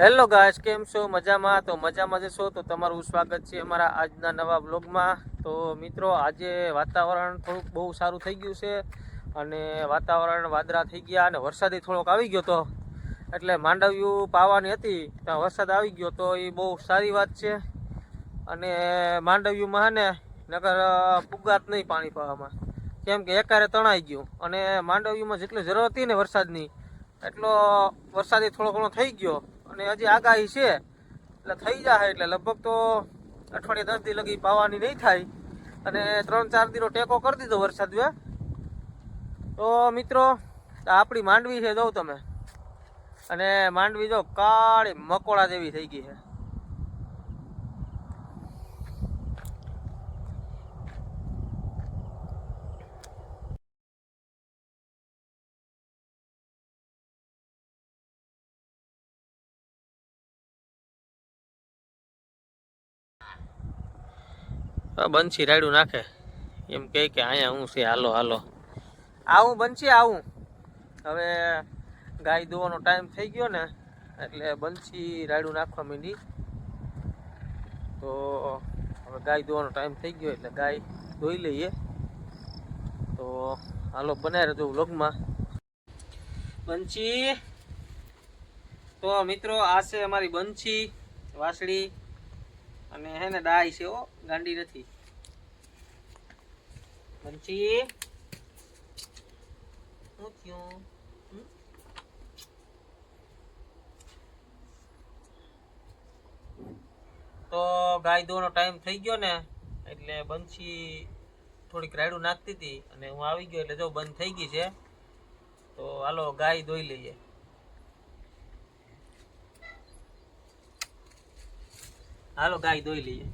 Hello guys કેમ છો? મજામાં? તો મજામાં જશો તો તમારું સ્વાગત છે અમારા આજના નવા બ્લોગમાં તો મિત્રો, આજે વાતાવરણ થોડુંક બહુ સારું થઈ ગયું છે અને વાતાવરણ વાદળા થઈ ગયા અને વરસાદી થોડોક આવી ગયો તો. એટલે માંડવ્યું પાવાની હતી ત્યાં વરસાદ આવી ગયો તો એ બહુ સારી વાત છે. અને માંડવ્યુંમાં હે ને, નગર પુગાત નહીં પાણી પાવામાં. કેમ કે એકારે તણાઈ ગયું અને માંડવ્યુંમાં જેટલી જરૂર હતી ને વરસાદની, એટલો વરસાદી થોડો ઘણો થઈ ગયો. અને હજી આગાહી છે. એટલે થઈ જાય એટલે લગભગ તો અઠવાડિયે દસ દી લગી પાવાની નહીં થાય. અને ત્રણ ચાર દીનો ટેકો કરી દીધો વરસાદ તો મિત્રો આપણી માંડવી છે જોઉં તમે. અને માંડવી જો કાળી મકોડા જેવી થઈ ગઈ છે. બંસી રાયડું નાખે. એમ કહે કે અહીંયા હું છે, હાલો હાલો. આવું બંસી આવું. હવે ગાય દોવાનો ટાઈમ થઈ ગયો ને, એટલે બંસી રાયડું નાખવા માંડી. તો હવે ગાય દોવાનો ટાઈમ થઈ ગયો, એટલે ગાય ધોઈ લઈએ. તો હાલો બનાવી રહેજો વ્લોગમાં. બંસી તો મિત્રો, આ છે અમારી બંસી વાસળી. અને હે ને ડાય છે ઓ ગાંડી નથી. બંચી. શું થયું? તો ગાય દોનો ટાઈમ થઈ ગયો ને, એટલે બંસી થોડીક રાયડું નાખતી હતી અને હું આવી ગયો, એટલે જો બંધ થઈ ગઈ છે, તો હાલો ગાય દોઈ લઈએ. હાલો ગાય દોઈ લઈએ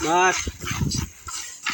બસ